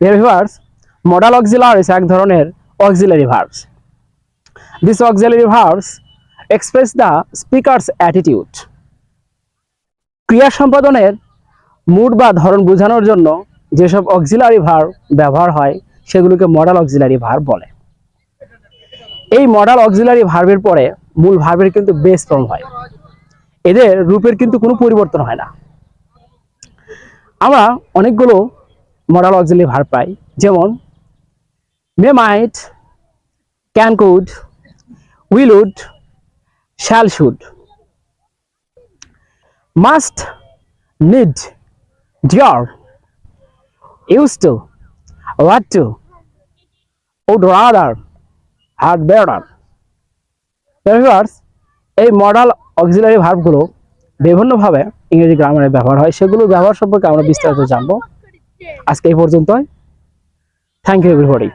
Viewers modal auxiliaries এক ধরনের auxiliary verbs this auxiliary verbs express the speaker's attitude ক্রিয়া সম্পাদনের মুড বা ধরন বোঝানোর জন্য যেসব অক্সিলারি ভার্ব ব্যবহার হয়, সেগুলোকে মডাল অক্সিলারি ভার্ব বলে। এই মডাল অক্সিলারি ভার্বের পরে মূল ভার্বের কিন্তু বেস ফর্ম হয়। এদের রূপের কিন্তু কোনো পরিবর্তন হয় না। আমরা অনেকগুলো মডাল অক্সিলারি ভার্ব পাই যেমন may might can could will would shall should must need dare used to ought to would rather had better এই মডাল অক্সিলারি ভার্বগুলো বিভিন্নভাবে ইংরেজি গ্রামারে ব্যবহার হয়। সেগুলো ব্যবহার সম্পর্কে আমরা বিস্তারিত জানব। আজকে এই পর্যন্ত থ্যাংক ইউ এভরিবডি